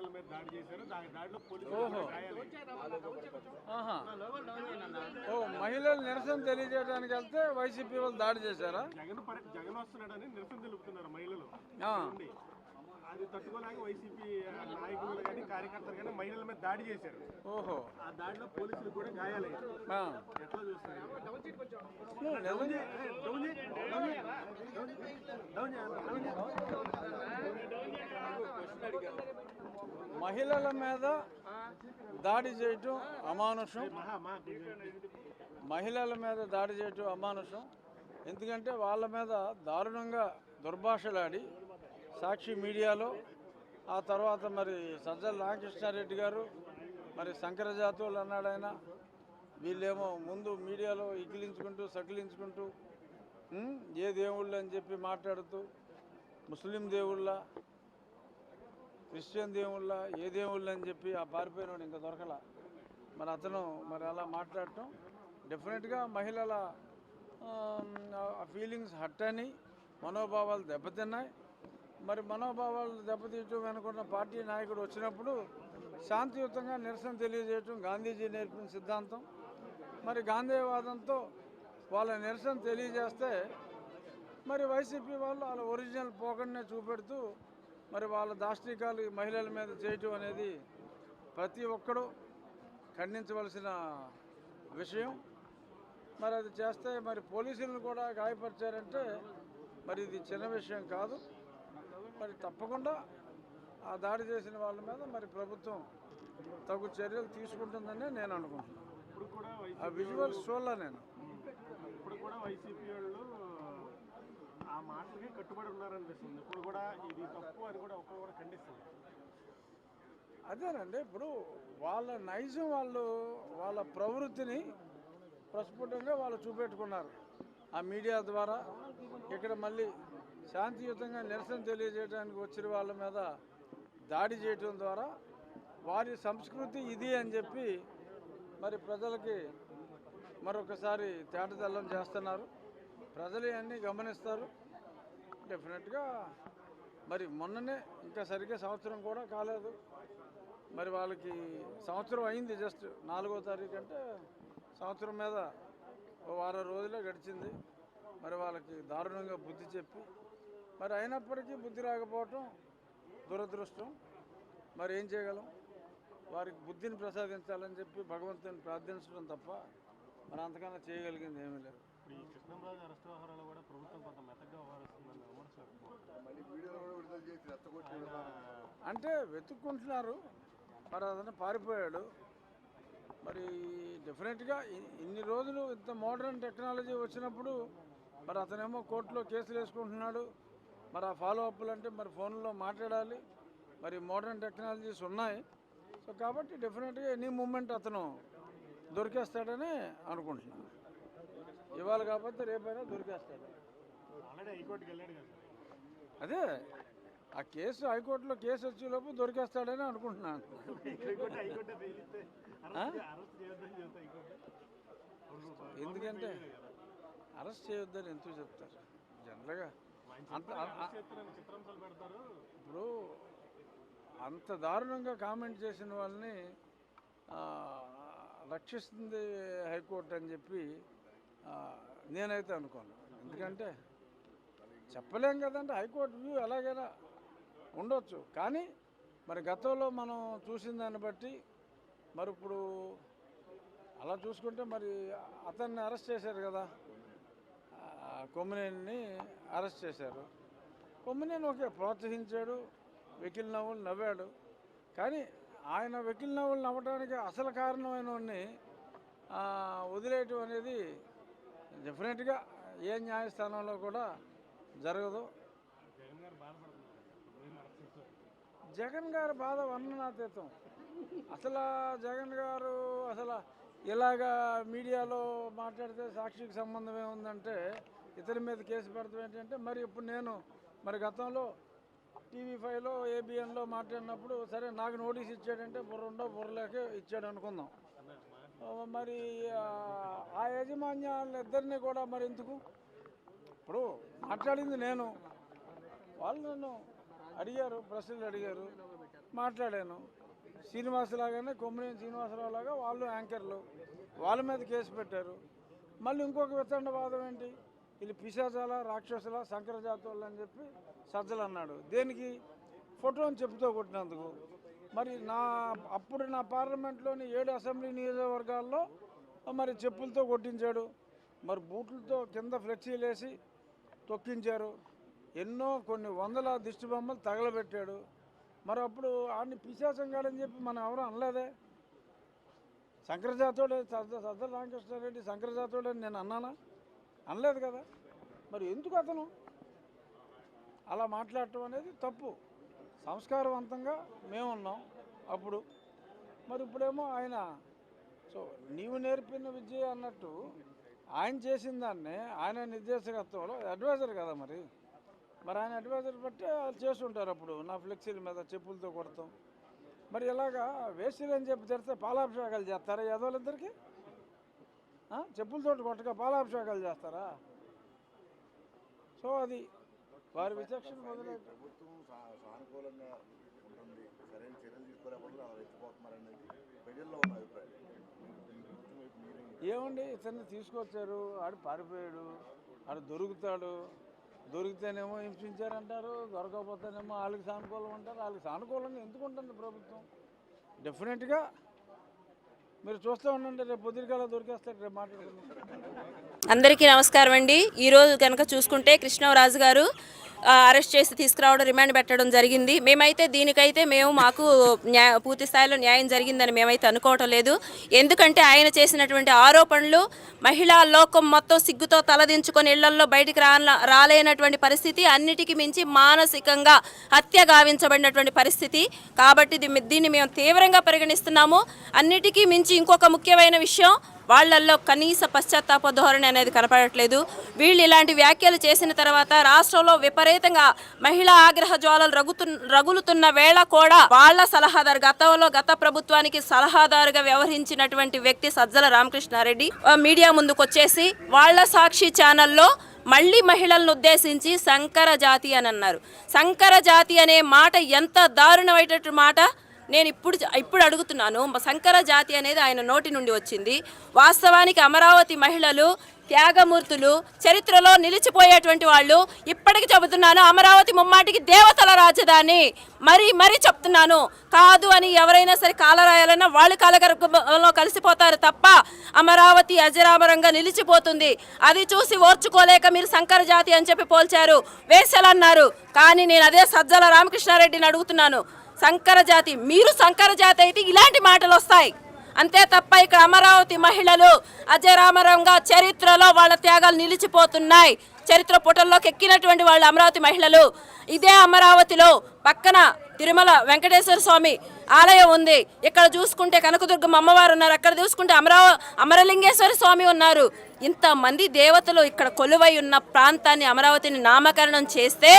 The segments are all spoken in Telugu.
మహిళల మీద దాడి చేశారు దాడిలో ఓ మహిళలు నిరసన తెలియజేయడానికి వెళ్తే వైసీపీ వాళ్ళు దాడి చేశారా? జగన్ జగన్ వస్తున్నాడని నిరసన తెలుపుతున్నారు మహిళలు. అది తట్టుకోలేక వైసీపీ నాయకులు కానీ కార్యకర్తలు కానీ మహిళల మీద దాడి చేశారు. ఓహో. ఆ దాడిలో పోలీసులు కూడా గాయాలయ్యారు. ఎట్లా చూస్తారు. మహిళల మీద దాడి చేయటం అమానుషం. మహిళల మీద దాడి చేయటం అమానుషం. ఎందుకంటే వాళ్ళ మీద దారుణంగా దుర్భాషలాడి సాక్షి మీడియాలో ఆ తర్వాత మరి సజ్జల రామకృష్ణారెడ్డి గారు మరి శంకర జాతువులు అన్నాడు ఆయన. వీళ్ళేమో ముందు మీడియాలో ఇకిలించుకుంటూ సకిలించుకుంటూ ఏ దేవుళ్ళు అని చెప్పి మాట్లాడుతూ ముస్లిం దేవుళ్ళ క్రిస్టియన్ దేవుళ్ళ ఏ దేవుళ్ళు అని చెప్పి ఆ పారిపోయినోడు ఇంకా దొరకల. మరి అతను మరి అలా మాట్లాడటం డెఫినెట్గా మహిళల ఫీలింగ్స్ హట్ అని మనోభావాలు దెబ్బతిన్నాయి. మరి మనోభావాలు దెబ్బతీయటం వెనుకున్న పార్టీ నాయకుడు వచ్చినప్పుడు శాంతియుతంగా నిరసన తెలియజేయటం గాంధీజీ నేర్పిన సిద్ధాంతం. మరి గాంధీవాదంతో వాళ్ళ నిరసన తెలియజేస్తే మరి వైసీపీ వాళ్ళు వాళ్ళ ఒరిజినల్ పోకడనే చూపెడుతూ మరి వాళ్ళ దాష్టికాలు మహిళల మీద చేయటం అనేది ప్రతి ఒక్కడు ఖండించవలసిన విషయం. మరి అది చేస్తే మరి పోలీసులను కూడా గాయపరిచారంటే మరి ఇది చిన్న విషయం కాదు. మరి తప్పకుండా ఆ దాడి చేసిన వాళ్ళ మీద మరి ప్రభుత్వం తగు చర్యలు తీసుకుంటుందని నేను అనుకుంటున్నాను. ఇప్పుడు కూడా వైసీపీ ఆ విజువల్స్ చూడలే నేను. ఇప్పుడు కూడా వైసీపీ వాళ్ళు ఆ మాటలకి కట్టుబడి ఉన్నారనిపిస్తుంది. ఇప్పుడు కూడా ఇది తప్పు అని కూడా ఒక్కరు కూడా ఖండిస్తుంది. అదేనండి ఇప్పుడు వాళ్ళ నైజం వాళ్ళు వాళ్ళ ప్రవృత్తిని ప్రస్ఫుటంగా వాళ్ళు చూపెట్టుకున్నారు. ఆ మీడియా ద్వారా ఇక్కడ మళ్ళీ శాంతియుతంగా నిరసన తెలియజేయడానికి వచ్చిన వాళ్ళ మీద దాడి చేయటం ద్వారా వారి సంస్కృతి ఇది అని చెప్పి మరి ప్రజలకి మరొకసారి తేటతెల్లం చేస్తున్నారు. ప్రజలు ఇవన్నీ గమనిస్తారు. డెఫినెట్గా మరి మొన్ననే ఇంకా సరిగ్గా సంవత్సరం కూడా కాలేదు. మరి వాళ్ళకి సంవత్సరం అయింది జస్ట్ నాలుగో తారీఖు అంటే సంవత్సరం మీద ఓ వారం రోజులే గడిచింది. మరి వాళ్ళకి దారుణంగా బుద్ధి చెప్పి మరి అయినప్పటికీ బుద్ధి రాకపోవటం దురదృష్టం. మరి ఏం చేయగలం? వారికి బుద్ధిని ప్రసాదించాలని చెప్పి భగవంతుని ప్రార్థించడం తప్ప మరి అంతకన్నా చేయగలిగింది ఏమీ లేదు. ఇప్పుడు ఈ కృష్ణంరాజు అరెస్ట్ వ్యవహారంలో కూడా ప్రభుత్వం కొంత మెత్తగా వ్యవహరిస్తుందని విమర్శలు అంటే వెతుక్కుంటున్నారు మరి అతను పారిపోయాడు. మరి డెఫినెట్గా ఇన్ని రోజులు ఇంత మోడర్న్ టెక్నాలజీ వచ్చినప్పుడు మరి అతనేమో కోర్టులో కేసులు వేసుకుంటున్నాడు. మరి ఆ ఫాలో అప్లు అంటే మరి ఫోన్లో మాట్లాడాలి. మరి మోడర్న్ టెక్నాలజీస్ ఉన్నాయి. సో కాబట్టి డెఫినెట్గా ఎనీ మూమెంట్ అతను దొరికేస్తాడని అనుకుంటున్నాను. ఇవాళ కాకపోతే రేపైనా దొరికేస్తాడు. అదే ఆ కేసు హైకోర్టులో కేసు వచ్చేలోపు దొరికేస్తాడని అనుకుంటున్నాను. ఎందుకంటే అరెస్ట్ చేయొద్దని ఎందుకు చెప్తారు? జనరల్గా ఇప్పుడు అంత దారుణంగా కామెంట్ చేసిన వాళ్ళని రక్షిస్తుంది హైకోర్టు అని చెప్పి నేనైతే అనుకోను. ఎందుకంటే చెప్పలేం కదంటే హైకోర్టు వ్యూ ఎలాగైనా ఉండొచ్చు. కానీ మరి గతంలో మనం చూసిన దాన్ని బట్టి మరి ఇప్పుడు అలా చూసుకుంటే మరి అతన్ని అరెస్ట్ చేశారు కదా. కొమ్మినేని అరెస్ట్ చేశారు. కొమ్మినేని ఒకే ప్రోత్సహించాడు వెకిల్ నవ్వులు నవ్వాడు. కానీ ఆయన వెకిల్ నవ్వులు నవ్వడానికి అసలు కారణమైన వదిలేయటం అనేది డెఫినెట్గా ఏ న్యాయస్థానంలో కూడా జరగదు. జగన్ గారు బాధ వర్ణనాతీతం. అసలు జగన్ గారు అసలు ఇలాగా మీడియాలో మాట్లాడితే సాక్షికి సంబంధం ఏముందంటే ఇతని మీద కేసు పెడతాం ఏంటంటే మరి ఇప్పుడు నేను మరి గతంలో టీవీ ఫైవ్లో ఏబిఎన్లో మాట్లాడినప్పుడు సరే నాకు నోటీస్ ఇచ్చాడంటే బుర్రుండో బుర్రలేక ఇచ్చాడు అనుకుందాం. మరి ఆ, ఆ ఇద్దరిని కూడా మరి ఎందుకు? ఇప్పుడు మాట్లాడింది నేను. వాళ్ళు నన్ను అడిగారు ప్రశ్నలు అడిగారు మాట్లాడాను. శ్రీనివాసలాగానే కొమ్మినేని శ్రీనివాసరావు లాగా వాళ్ళు యాంకర్లు. వాళ్ళ మీద కేసు పెట్టారు. మళ్ళీ ఇంకొక వితండవాదం ఏంటి? వీళ్ళు పిశాచాల రాక్షసుల శంకరజాతులు అని చెప్పి సజ్జలు అన్నాడు. దేనికి? ఫోటోని చెప్పుతో కొట్టినందుకు. మరి నా అప్పుడు నా పార్లమెంట్లోని ఏడు అసెంబ్లీ నియోజకవర్గాల్లో మరి చెప్పులతో కొట్టించాడు. మరి బూట్లతో కింద ఫ్లెక్సీలు వేసి తొక్కించారు. ఎన్నో కొన్ని వందల దిష్టి బొమ్మలు తగలబెట్టాడు. మరి అప్పుడు ఆడిని పిశాచం కాడని చెప్పి మనం ఎవరు అనలేదే. శంకరజాతోడే సద్ద సద్ద రామకృష్ణారెడ్డి శంకరజాతోడే నేను అన్నానా? అనలేదు కదా? మరి ఎందుకు అతను? అలా మాట్లాడటం అనేది తప్పు. సంస్కారవంతంగా మేము ఉన్నాం అప్పుడు. మరి ఇప్పుడేమో ఆయన సో నీవు నేర్పిన విద్య అన్నట్టు ఆయన చేసిన దాన్ని ఆయన నిర్దేశకత్వంలో అడ్వైజర్ కదా మరి? మరి ఆయన అడ్వైజర్ బట్టి వాళ్ళు చేసి ఉంటారు అప్పుడు. నా ఫ్లెక్సీల మీద చెప్పులతో కొడతాం. మరి ఇలాగా వేసిరని అని చెప్పి తెరిస్తే పాలాభిషేకాలు చేస్తారా యదవులిద్దరికి చెప్పులతో కొట్టగా పాలాభిషేకాలు చేస్తారా? సో అది వారి విచక్షణ ప్రభుత్వం సానుకూలంగా ఉంటుంది. సరైన చర్యలు ప్రజల్లో ఉన్న అభిప్రాయం. ఏమండి? ఇతన్ని తీసుకొచ్చారు. ఆడు పారిపోయాడు. ఆడు దొరుకుతాడు. దొరికితేనేమో హింసించారంటారు. దొరకకపోతేనేమో వాళ్ళకి సానుకూలం అంటారు. వాళ్ళకి సానుకూలంగా ఎందుకు ఉంటుంది ప్రభుత్వం? డెఫినెట్గా మీరు చూస్తూ ఉండండి రేపు పొద్దురికాల దొరికేస్తారు రేపు మాట్లాడుకుందాం. అందరికీ నమస్కారం అండి. ఈరోజు కనుక చూసుకుంటే కృష్ణరాజు గారు అరెస్ట్ చేసి తీసుకురావడం రిమాండ్ పెట్టడం జరిగింది. మేమైతే దీనికైతే మేము మాకు న్యాయ పూర్తి స్థాయిలో న్యాయం జరిగిందని మేమైతే అనుకోవటం లేదు. ఎందుకంటే ఆయన చేసినటువంటి ఆరోపణలు మహిళా లోకం మొత్తం సిగ్గుతో తలదించుకొని ఇళ్ళల్లో బయటికి రా రాలేనటువంటి పరిస్థితి అన్నిటికీ మించి మానసికంగా హత్య గావించబడినటువంటి పరిస్థితి. కాబట్టి దీ- దీన్ని మేము తీవ్రంగా పరిగణిస్తున్నాము. అన్నిటికీ మించి ఇంకొక ముఖ్యమైన విషయం వాళ్ళల్లో కనీస పశ్చాత్తాప ధోరణి అనేది కనపడట్లేదు. వీళ్ళు ఇలాంటి వ్యాఖ్యలు చేసిన తర్వాత రాష్ట్రంలో విపరీతంగా మహిళా ఆగ్రహ జ్వాలలు రగుతు రగులుతున్న వేళ కూడా వాళ్ళ సలహాదారు గతంలో గత ప్రభుత్వానికి సలహాదారుగా వ్యవహరించినటువంటి వ్యక్తి సజ్జల రామకృష్ణారెడ్డి మీడియా ముందుకు వచ్చేసి వాళ్ళ సాక్షి ఛానల్లో మళ్ళీ మహిళలను ఉద్దేశించి సంకర జాతి అని అన్నారు. సంకర జాతి అనే మాట ఎంత దారుణమైనటువంటి మాట నేను ఇప్పుడు ఇప్పుడు అడుగుతున్నాను శంకర సంకర జాతి అనేది ఆయన నోటి నుండి వచ్చింది. వాస్తవానికి అమరావతి మహిళలు త్యాగమూర్తులు చరిత్రలో నిలిచిపోయేటువంటి వాళ్ళు ఇప్పటికి చెబుతున్నాను అమరావతి ముమ్మాటికి దేవతల రాజధాని. మరి మరి చెప్తున్నాను కాదు అని ఎవరైనా సరే కాలరాయాలన్నా వాళ్ళు కాలగర్భంలో కలిసిపోతారు తప్ప అమరావతి అజరామరంగా నిలిచిపోతుంది. అది చూసి ఓర్చుకోలేక మీరు సంకర జాతి అని చెప్పి పోల్చారు వేసలన్నారు. కానీ నేను అదే సజ్జల రామకృష్ణారెడ్డిని అడుగుతున్నాను సంకర జాతి. మీరు సంకర జాతి అయితే ఇలాంటి మాటలు వస్తాయి. అంతే తప్ప ఇక్కడ అమరావతి మహిళలు అజరామరంగా చరిత్రలో వాళ్ళ త్యాగాలు నిలిచిపోతున్నాయి. చరిత్ర పుటల్లోకి ఎక్కినటువంటి వాళ్ళు అమరావతి మహిళలు. ఇదే అమరావతిలో పక్కన తిరుమల వెంకటేశ్వర స్వామి ఆలయం ఉంది. ఇక్కడ చూసుకుంటే కనకదుర్గం అమ్మవారు ఉన్నారు. అక్కడ చూసుకుంటే అమరావ అమరలింగేశ్వర స్వామి ఉన్నారు. ఇంతమంది దేవతలు ఇక్కడ కొలువై ఉన్న ప్రాంతాన్ని అమరావతిని నామకరణం చేస్తే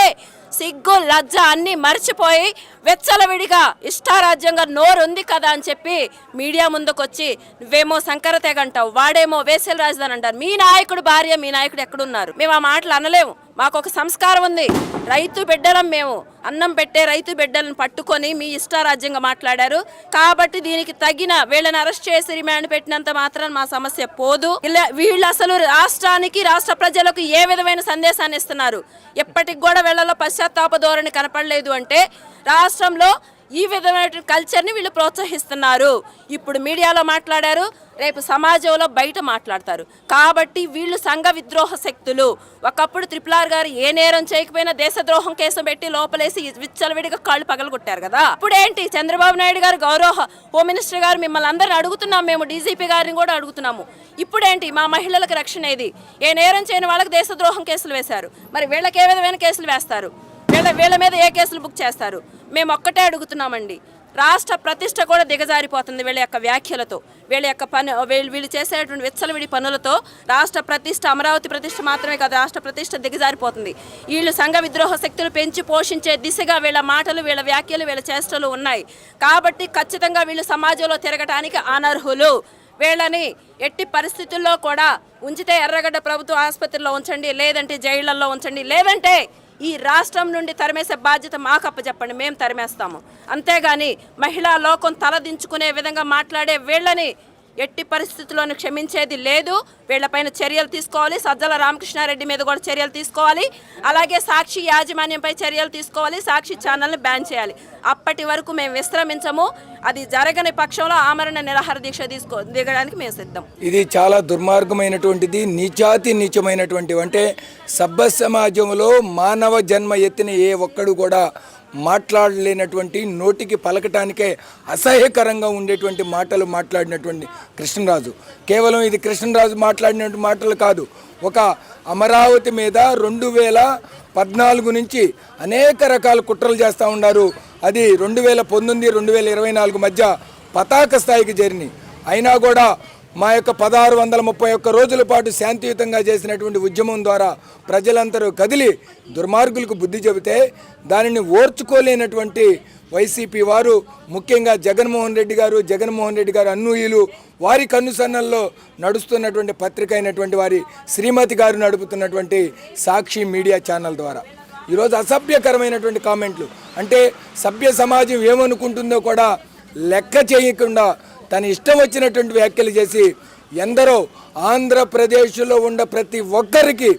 సిగ్గు లజ్జ అన్నీ మర్చిపోయి వెచ్చలవిడిగా ఇష్టారాజ్యంగా నోరు ఉంది కదా అని చెప్పి మీడియా ముందుకొచ్చి నువ్వేమో సంకర తెగంటావు వాడేమో వేసల రాజధాని అంటారు. మీ నాయకుడు భార్య మీ నాయకుడు ఎక్కడున్నారు? మేము ఆ మాటలు అనలేము. మాకు ఒక సంస్కారం ఉంది. రైతు బిడ్డలం మేము. అన్నం పెట్టే రైతు బిడ్డలను పట్టుకొని మీ ఇష్టారాజ్యంగా మాట్లాడారు. కాబట్టి దీనికి తగిన వీళ్ళని అరెస్ట్ చేసి రిమాండ్ పెట్టినంత మాత్రం మా సమస్య పోదు. ఇలా వీళ్ళు అసలు రాష్ట్రానికి రాష్ట్ర ప్రజలకు ఏ విధమైన సందేశాన్ని ఇస్తున్నారు? ఎప్పటికి కూడా వీళ్ళలో పశ్చాత్తాప ధోరణి కనపడలేదు అంటే రాష్ట్రంలో ఈ విధమైన కల్చర్ని వీళ్ళు ప్రోత్సహిస్తున్నారు. ఇప్పుడు మీడియాలో మాట్లాడారు రేపు సమాజంలో బయట మాట్లాడతారు. కాబట్టి వీళ్ళు సంఘ విద్రోహ శక్తులు. ఒకప్పుడు త్రిపులార్ గారు ఏ నేరం చేయకపోయినా దేశద్రోహం కేసు పెట్టి లోపలేసి విచ్చలవిడిగా కాళ్ళు పగలగొట్టారు కదా. ఇప్పుడేంటి? చంద్రబాబు నాయుడు గారు గౌరవ హోమ్ మినిస్టర్ గారు మిమ్మల్ని అందరిని అడుగుతున్నాం. మేము డీజీపీ గారిని కూడా అడుగుతున్నాము. ఇప్పుడేంటి? మా మహిళలకు రక్షణ ఏది? ఏ నేరం చేయని వాళ్ళకి దేశద్రోహం కేసులు వేశారు. మరి వీళ్ళకి ఏ విధమైన కేసులు వేస్తారు? వీళ్ళ వీళ్ళ మీద ఏ కేసులు బుక్ చేస్తారు? మేము ఒక్కటే అడుగుతున్నామండి. రాష్ట్ర ప్రతిష్ట కూడా దిగజారిపోతుంది వీళ్ళ యొక్క వ్యాఖ్యలతో. వీళ్ళ యొక్క పని వీళ్ళు వీళ్ళు చేసేటువంటి విచ్చలవిడి పనులతో రాష్ట్ర ప్రతిష్ట అమరావతి ప్రతిష్ట మాత్రమే కాదు రాష్ట్ర ప్రతిష్ట దిగజారిపోతుంది. వీళ్ళు సంఘ విద్రోహ శక్తులు పెంచి పోషించే దిశగా వీళ్ళ మాటలు వీళ్ళ వ్యాఖ్యలు వీళ్ళ చేష్టలు ఉన్నాయి. కాబట్టి ఖచ్చితంగా వీళ్ళు సమాజంలో తిరగటానికి అనర్హులు. వీళ్ళని ఎట్టి పరిస్థితుల్లో కూడా ఉంచితే ఎర్రగడ్డ ప్రభుత్వ ఆసుపత్రిలో ఉంచండి లేదంటే జైళ్ళలో ఉంచండి లేదంటే ఈ రాష్ట్రం నుండి తరిమేసే బాధ్యత మాకు అప్పచెప్పండి మేము తరిమేస్తాము. అంతేగాని మహిళా లోకం తలదించుకునే విధంగా మాట్లాడే వీళ్ళని ఎట్టి పరిస్థితుల్లోనూ క్షమించేది లేదు. వీళ్ళపైన చర్యలు తీసుకోవాలి. సజ్జల రామకృష్ణారెడ్డి మీద కూడా చర్యలు తీసుకోవాలి. అలాగే సాక్షి యాజమాన్యంపై చర్యలు తీసుకోవాలి. సాక్షి ఛానల్ని బ్యాన్ చేయాలి. అప్పటి వరకు మేము విశ్రమించము. అది జరగని పక్షంలో ఆమరణ నిరాహార దీక్ష తీసుకో దిగడానికి మేము సిద్ధం. ఇది చాలా దుర్మార్గమైనటువంటిది నిజాతి నీచమైనటువంటి అంటే సభ్య సమాజంలో మానవ జన్మ ఎత్తిన ఏ ఒక్కడు కూడా మాట్లాడలేనటువంటి నోటికి పలకటానికే అసహ్యకరంగా ఉండేటువంటి మాటలు మాట్లాడినటువంటి కృష్ణరాజు. కేవలం ఇది కృష్ణరాజు మాట్లాడినటువంటి మాటలు కాదు. ఒక అమరావతి మీద రెండు వేల పద్నాలుగు నుంచి అనేక రకాల కుట్రలు చేస్తూ ఉన్నారు. అది రెండు వేల పంతొమ్మిది రెండు వేల ఇరవై నాలుగు మధ్య పతాక స్థాయికి చేరినాయి. అయినా కూడా మా యొక్క పదహారు వందల ముప్పై ఒక్క రోజుల పాటు శాంతియుతంగా చేసినటువంటి ఉద్యమం ద్వారా ప్రజలందరూ కదిలి దుర్మార్గులకు బుద్ధి చెబితే దానిని ఓర్చుకోలేనటువంటి వైసీపీ వారు ముఖ్యంగా జగన్మోహన్ రెడ్డి గారు జగన్మోహన్ రెడ్డి గారు అన్నూయులు వారి కన్నుసన్నల్లో నడుస్తున్నటువంటి పత్రిక అయినటువంటి వారి శ్రీమతి గారు నడుపుతున్నటువంటి సాక్షి మీడియా ఛానల్ ద్వారా. ఈరోజు అసభ్యకరమైనటువంటి కామెంట్లు. అంటే సభ్య సమాజం ఏమనుకుంటుందో కూడా లెక్క చేయకుండా తన ఇష్టం వచ్చినటువంటి వ్యాఖ్యలు చేసి ఎందరో ఆంధ్రప్రదేశ్లో ఉన్న ప్రతి ఒక్కరికి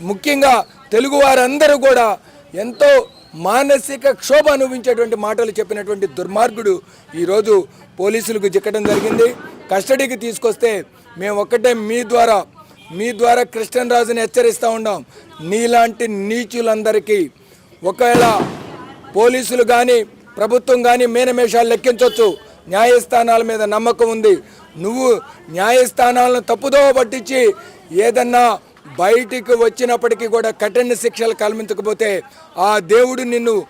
ముఖ్యంగా తెలుగు వారందరూ కూడా ఎంతో మానసిక క్షోభ అనుభవించేటువంటి మాటలు చెప్పినటువంటి దుర్మార్గుడు ఈరోజు పోలీసులకు చిక్కడం జరిగింది. కస్టడీకి తీసుకొస్తే మేము ఒక్కటే మీ ద్వారా మీ ద్వారా కృష్ణరాజుని హెచ్చరిస్తూ ఉన్నాం. నీలాంటి నీచులందరికీ ఒకవేళ పోలీసులు కానీ ప్రభుత్వం కానీ మేనమేషాలు లెక్కించవచ్చు న్యాయస్థానాల మీద నమ్మకం ఉంది. నువ్వు న్యాయస్థానాలను తప్పుదోవ పట్టించి ఏదన్నా బయటికి వచ్చినప్పటికీ కూడా కఠిన శిక్షలు కల్పించకపోతే ఆ దేవుడు నిన్ను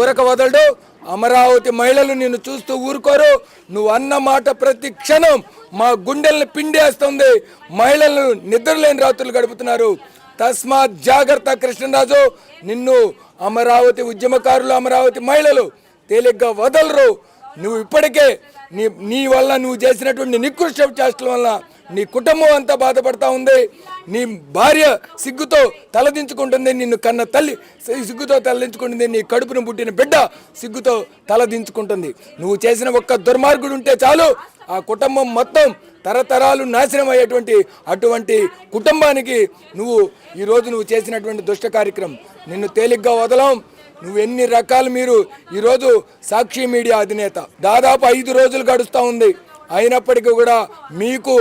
ఊరక వదలడు. అమరావతి మహిళలు నిన్ను చూస్తూ ఊరుకోరు. నువ్వు అన్న మాట ప్రతి క్షణం మా గుండెల్ని పిండేస్తుంది. మహిళలు నిద్రలేని రాత్రులు గడుపుతున్నారు. తస్మాత్ జాగ్రత్త కృష్ణరాజు. నిన్ను అమరావతి ఉద్యమకారులు అమరావతి మహిళలు తేలిగ్గా వదలరు. నువ్వు ఇప్పటికే నీ నీ వల్ల నువ్వు చేసినటువంటి నికృష్ట చేష్టల వల్ల నీ కుటుంబం అంతా బాధపడతా ఉంది. నీ భార్య సిగ్గుతో తలదించుకుంటుంది. నిన్ను కన్న తల్లి సిగ్గుతో తలదించుకుంటుంది. నీ కడుపును పుట్టిన బిడ్డ సిగ్గుతో తలదించుకుంటుంది. నువ్వు చేసిన ఒక్క దుర్మార్గుడు ఉంటే చాలు ఆ కుటుంబం మొత్తం తరతరాలు నాశనం అయ్యేటువంటి అటువంటి కుటుంబానికి నువ్వు ఈరోజు నువ్వు చేసినటువంటి దుష్ట కార్యక్రమం. నిన్ను తేలిగ్గా వదలం. నువ్వు ఎన్ని రకాలు మీరు ఈరోజు సాక్షి మీడియా అధినేత? దాదాపు ఐదు రోజులు గడుస్తూ ఉంది. అయినప్పటికీ కూడా మీకు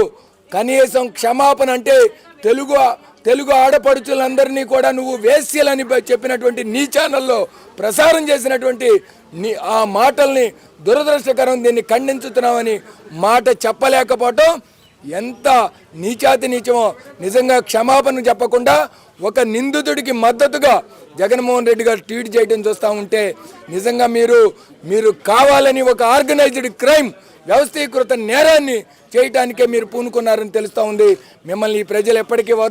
కనీసం క్షమాపణ అంటే తెలుగు తెలుగు ఆడపడుచులందరినీ కూడా నువ్వు వేస్యలని చెప్పినటువంటి నీ ఛానల్లో ప్రసారం చేసినటువంటి నీ ఆ మాటల్ని దురదృష్టకరం దీన్ని ఖండించుతున్నామని మాట చెప్పలేకపోవటం ఎంత నీచాతి నీచమో నిజంగా క్షమాపణ చెప్పకుండా ఒక నిందితుడికి మద్దతుగా జగన్మోహన్ రెడ్డి గారు ట్వీట్ చేయడం చూస్తూ ఉంటే నిజంగా మీరు మీరు కావాలని ఒక ఆర్గనైజ్డ్ క్రైమ్ వ్యవస్థీకృత నేరాన్ని చేయటానికే మీరు పూనుకున్నారని తెలుస్తూ ఉంది. మిమ్మల్ని ఈ ప్రజలు ఎప్పటికీ